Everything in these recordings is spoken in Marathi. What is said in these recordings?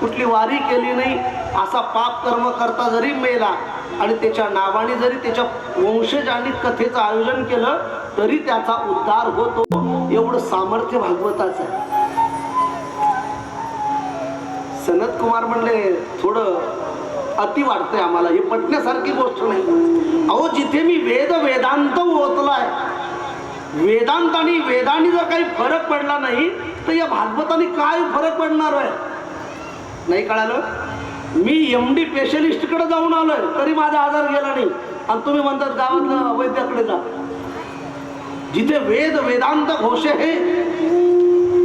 कुठली वारी केली नाही असा पाप कर्म करता जरी मेला आणि त्याच्या नावाने जरी त्याच्या वंशजांनी कथेचं आयोजन केलं तरी त्याचा उद्धार होतो. एवढं सामर्थ्य भागवताचं आहे. सनत कुमार म्हणले थोडं अति वाटतंय आम्हाला ही पटण्यासारखी गोष्ट नाही. अहो जिथे मी वेद वेदांत ओतलाय वेदांत आणि वेदांनी जर काही फरक पडला नाही तर या भागवताने काय फरक पडणार आहे? नाही कळालं? मी एम डी स्पेशलिस्टकडे जाऊन आलोय तरी माझा आजार गेला नाही. आणि तुम्ही म्हणतात गावातल्या वैद्याकडे जा. जिथे वेद वेदांत घोष आहे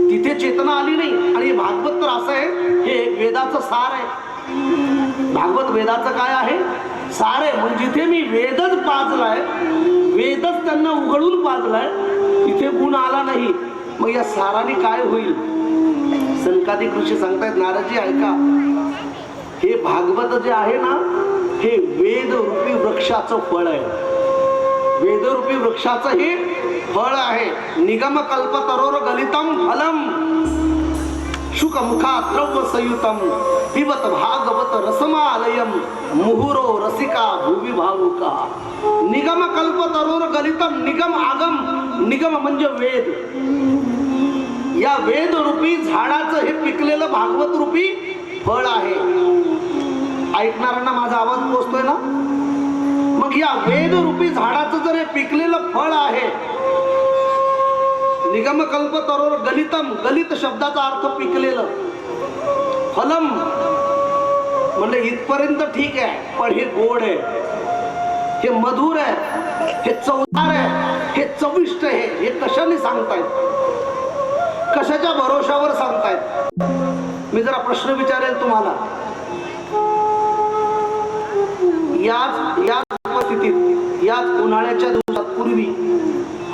तिथे चेतना आली नाही. आणि भागवत तर असं आहे हे वेदाचं सार आहे. भागवत वेदाचं काय आहे? सार आहे. म्हणजे जिथे मी वेदच पाजलाय वेदच त्यांना उघडून पाजलाय तिथे गुण आला नाही. मग या साराने काय होईल? संकादिक ऋषी सांगतायत नाराजी ऐका हे भागवत जे आहे ना हे वेदरूपी वृक्षाचं फळ आहे. वेदरूपी वृक्षाचं हे फळ आहे. निगम कल्प तरोर गलितम फलम। शुक मुखा द्रव्य संयुतम। पिबत भागवत रसमालयम। मुहुरो रसिका भूमी भावुका। निगम कल्प तरोर गलितम निगम आगम। निगम म्हणजे वेद। या वेद रूपी झाडाचं हे पिकलेलं भागवत रूपी फळ आहे. ऐकणाऱ्यांना माझा आवाज पोचतोय ना? मग या वेद रूपी झाडाचं जर हे पिकलेलं फळ आहे निगम कल्प तरोर गलितम गलित शब्दाचा अर्थ पिकलेलं फलम म्हणजे इथपर्यंत ठीक आहे पण हे गोड आहे हे मधुर आहे हे चवदार आहे हे चविष्ट आहे हे कशाने सांगतायत? कशाच्या भरोशावर सांगतायत? मी जरा प्रश्न विचारेल तुम्हाला. याच याच परिस्थितीत याच उन्हाळ्याच्या दिवसात पूर्वी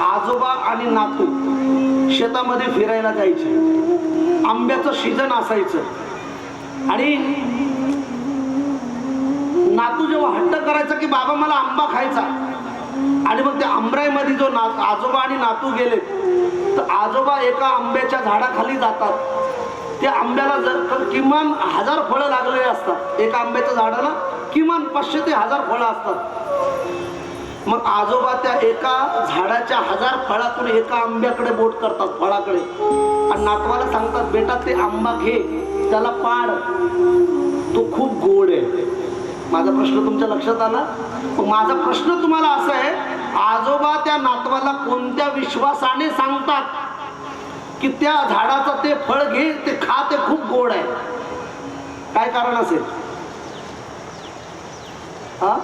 आजोबा आणि नातू शेतामध्ये फिरायला जायचे. आंब्याचं सीजन असायचं. आणि नातू जेव्हा हट्ट करायचा की बाबा मला आंबा खायचा. आणि मग त्या आंब्यामध्ये जो ना आजोबा आणि नातू गेले तर आजोबा एका आंब्याच्या झाडाखाली जातात. त्या आंब्याला जर तर किमान हजार फळं लागलेली असतात. एका आंब्याच्या झाडाला किमान पाचशे ते हजार फळं असतात. मग आजोबा त्या एका झाडाच्या हजार फळातून एका आंब्याकडे बोट करतात फळाकडे. आणि नातवाला सांगतात बेटा ते आंबा घे. त्याला पाड. तो खूप गोड आहे. माझा प्रश्न तुमच्या लक्षात आला? मग माझा प्रश्न तुम्हाला असा आहे आजोबा त्या नातवाला कोणत्या विश्वासाने सांगतात की त्या झाडाचं ते फळ घे ते खा ते खूप गोड आहे? काय कारण असेल? हा?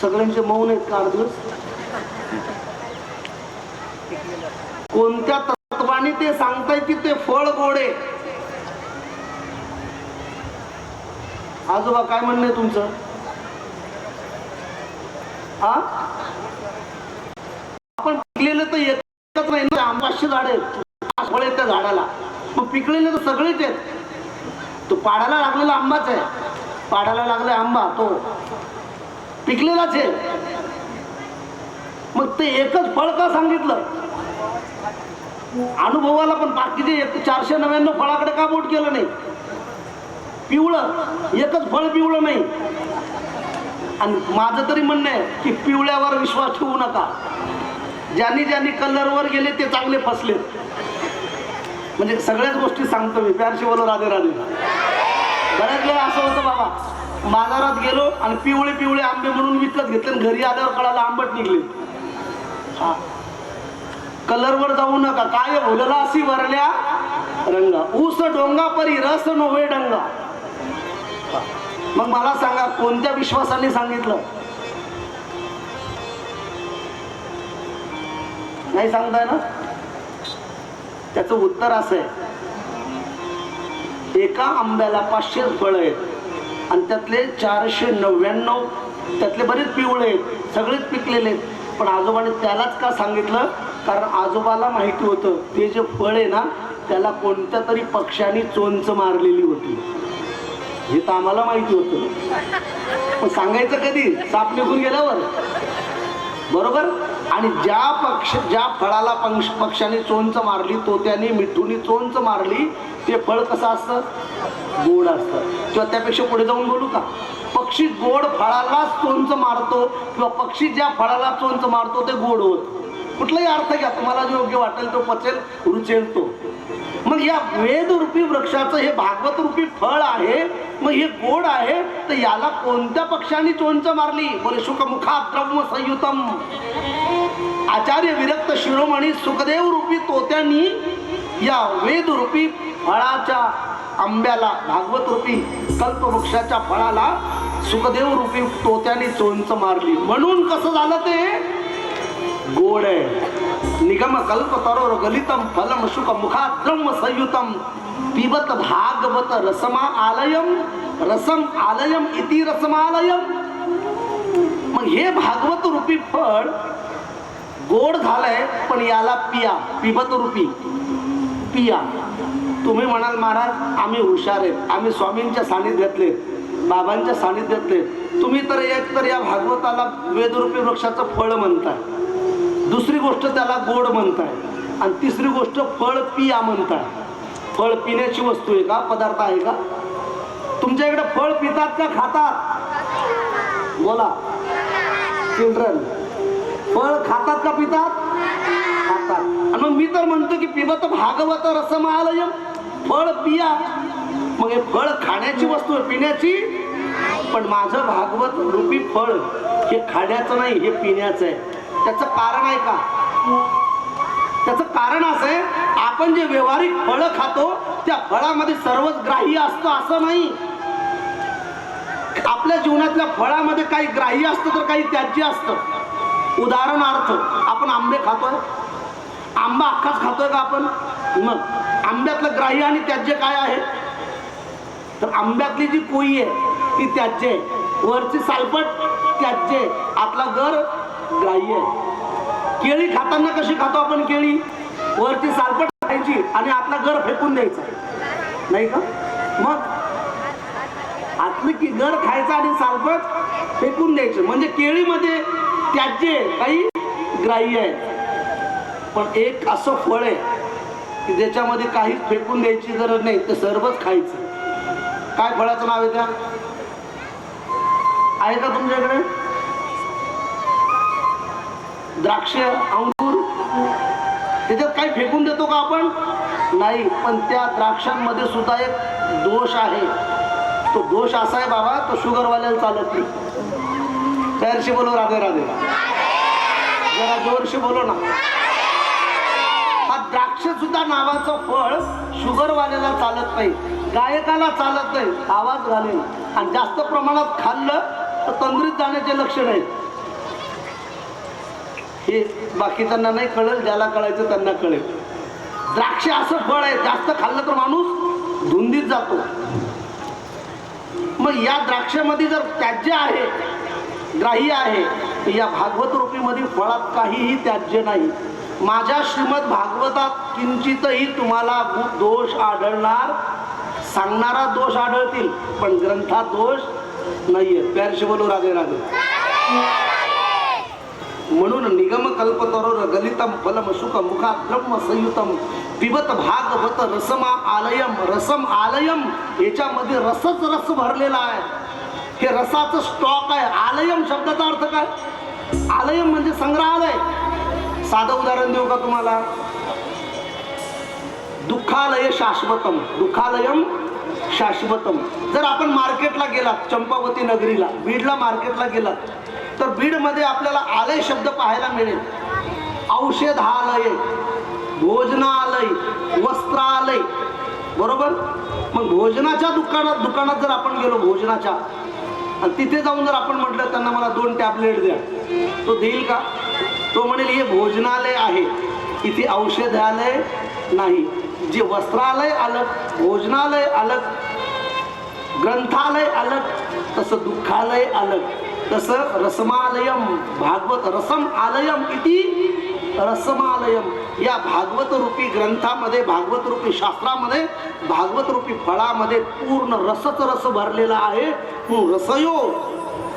सगळ्यांचे मौन आहेत का आठ दिवस कोणत्या तत्वाने ते सांगताय की ते फळ गोड आहे? आजोबा काय म्हणणं आहे तुमचं? हा? आपण पिकलेलं तर एकच नाही ना आंबाशे झाड आहेत. पाच फळ आहेत त्या झाडाला. मग पिकलेले तर सगळेच आहेत. तो पाडाला लागलेला आंबाच आहे. पाडाला लागला आंबा तो. पिकलेलाच आहे. मग ते एकच फळ का सांगितलं? अनुभवाला पण बाकीचे एक चारशे नव्याण्णव फळाकडे का बोट केलं नाही? पिवळं. एकच फळ पिवळं नाही. आणि माझं तरी म्हणणं आहे की पिवळ्यावर विश्वास ठेवू नका. ज्यांनी ज्यांनी कलरवर गेले ते चांगले फसले म्हणजे सगळ्याच गोष्टी सांगतो मी प्यारशी बोलो राधे राधे. बऱ्याच वेळा असं होतं बाबा बाजारात गेलो आणि पिवळे पिवळे आंबे म्हणून विकत घेतले आणि घरी आल्यावर कळाला आंबट निघले. हा. कलरवर जाऊ नका काय भुलला असी वरल्या रंगा. ऊस डोंगा परी रस नव्हे डंगा. मग मला सांगा कोणत्या विश्वासाने सांगितलं? नाही सांगताय ना? त्याचं उत्तर असं आहे. एका आंब्याला पाचशे फळ आहेत. आणि त्यातले चारशे नव्याण्णव त्यातले बरेच पिवळे आहेत. सगळेच पिकलेले आहेत. पण आजोबाने त्यालाच का सांगितलं? कारण आजोबाला माहिती होतं ते जे फळ आहे ना त्याला कोणत्या तरी पक्षाने चोंच मारलेली होती. हे तर आम्हाला माहिती होतं. पण सांगायचं कधी? साप निघून गेल्यावर. बरोबर? आणि ज्या पक्ष ज्या फळाला पक्ष पक्षाने चोंच मारली तो त्याने मिठूनी चोंच मारली ते फळ कसं असतं? गोड असतं. किंवा त्यापेक्षा पुढे जाऊन बोलू का? पक्षी गोड फळालाच चोंच मारतो किंवा पक्षी ज्या फळाला चोंच मारतो ते गोड होत. कुठलाही अर्थ घ्या तुम्हाला जो योग्य वाटेल तो पचेल रुचेल तो. मग या वेदरूपी वृक्षाचं हे भागवत रूपी फळ आहे मग हे गोड आहे तर याला कोणत्या पक्षाने चोंच मारली? बोले शुकमुखा द्रव्य संयुतम. आचार्य विरक्त शिरोमणी सुखदेव रूपी तोत्यांनी या वेद रूपी फळाच्या आंब्याला भागवत रूपी कल्पवृक्षाच्या फळाला सुखदेव रूपी तोत्याने चोंच मारली. म्हणून कसं झालं ते? गोड आहे. निगम कल्प तरोर गलितम फलम शुक मुखा द्रम संयुतम. पिबत भागवत रसमा आलयम रसम आलयम इति रसमालयम. मग हे भागवत रूपी फळ गोड झालंय पण याला पिया पिबत रूपी. पिया. तुम्ही म्हणाल महाराज आम्ही हुशार आहेत. आम्ही स्वामींच्या सानिध्यातले बाबांच्या सानिध्यातले तुम्ही तर एक तर या भागवताला वेदरूपी वृक्षाचं फळ म्हणताय. दुसरी गोष्ट त्याला गोड म्हणताय. आणि तिसरी गोष्ट फळ पिया म्हणताय. फळ पिण्याची वस्तू आहे का? पदार्थ आहे का? तुमच्या इकडे फळ पितात का खातात? बोला. चिल्ड्रन फळ खातात का पितात? खातात. आणि मग मी तर म्हणतो की पिबत भागवत रसमालय फळ पिया. मग हे फळ खाण्याची वस्तू आहे पिण्याची? पण माझं भागवत रूपी फळ हे खाण्याचं नाही हे पिण्याचं आहे. त्याचं कारण आहे का? त्याचं कारण असं आहे आपण जे व्यवहारिक फळं खातो त्या फळामध्ये सर्वच ग्राह्य असतं असं नाही. आपल्या जीवनातल्या फळामध्ये काही ग्राह्य असतं तर काही त्याज्य असतं. उदाहरणार्थ आपण आंबे खातोय. आंबा अख्खाच खातोय का आपण? मग आंब्यातलं ग्राह्य आणि त्याज्य काय आहे? तर आंब्यातली जी कोई आहे ती त्याज्य आहे. वरची सालपट त्याज्य आहे. आतला गर ग्राह्य आहे. केळी खाताना कशी खातो आपण केळी? वरची सालपट खायची आणि आतला घर फेकून द्यायचा. नाही का? मग आतलं की घर खायचं आणि सालपट फेकून द्यायचं. म्हणजे केळीमध्ये त्याचे काही ग्राह्य आहे पण एक असं फळ आहे की ज्याच्यामध्ये काहीच फेकून द्यायची गरज नाही ते सर्वच खायचं. काय फळाचं नाव आहे त्या? आहे का तुमच्याकडे? द्राक्ष अंगूर त्याच्यात काही फेकून देतो का आपण? नाही पण त्या द्राक्षांमध्ये सुद्धा एक दोष आहे. तो दोष असा आहे बाबा तो शुगरवाल्याला चालत नाही. त्याशी बोलो राधे राधे. जरा जोरशी बोलो ना. हा द्राक्ष सुद्धा नावाचं फळ शुगरवाल्याला चालत नाही. गायकाला चालत नाही. आवाज घालेल. आणि जास्त प्रमाणात खाल्लं तर तंद्रीत जाण्याचे लक्षण आहेत. हे बाकीच्यांना नाही कळेल ज्याला कळायचं त्यांना कळेल. द्राक्ष असं फळ आहे जास्त खाल्लं तर माणूस धुंदीत जातो. मग या द्राक्षामध्ये जर त्याज्य आहे ग्राह्य आहे तर या भागवत रूपीमध्ये फळात काहीही त्याज्य नाही. माझ्या श्रीमद भागवतात किंचितही तुम्हाला दोष आढळणार सांगणारा दोष आढळतील पण ग्रंथात दोष नाहीये. प्यारशी बोलू राधे राधे. म्हणून निगम कल्पतरोर गलितम फलम सुख मुखा ब्रह्म संयुतम पिबत भागवत रसमा आलयम रसम आलयम याच्यामध्ये रसच रस भरलेला आहे. हे रसाचं स्टॉक आहे. आलयम शब्दाचा अर्थ काय? आलयम म्हणजे संग्रहालय. साधं उदाहरण देऊ का तुम्हाला? दुःखालय शाश्वतम दुःखालयम शाश्वतम. जर आपण मार्केटला गेलात चंपावती नगरीला बीडला मार्केटला गेलात तर बीडमध्ये आपल्याला आलय शब्द पाहायला मिळेल. औषधालय भोजनालय वस्त्रालय. बरोबर? मग भोजनाच्या दुकानात दुकानात जर आपण गेलो भोजनाच्या आणि तिथे जाऊन जर आपण म्हटलं त्यांना मला दोन टॅबलेट द्या. तो देईल का? तो म्हणेल हे भोजनालय आहे. इथे औषधालय नाही. जे वस्त्रालय अलग भोजनालय अलग ग्रंथालय अलग तसं दुःखालय अलग. तसं रसमालयम भागवत रसम आलयम इति रसमालयम. या भागवत रूपी ग्रंथामध्ये भागवत रूपी शास्त्रामध्ये भागवत रूपी फळामध्ये पूर्ण रसच रस भरलेला आहे. म्हणून रसयो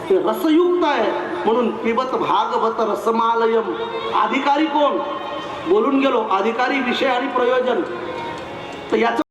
हे रसयुक्त आहे. म्हणून पिबत भागवत रसमालयम. अधिकारी कोण? बोलून गेलो अधिकारी विषय आणि प्रयोजन. तर याचं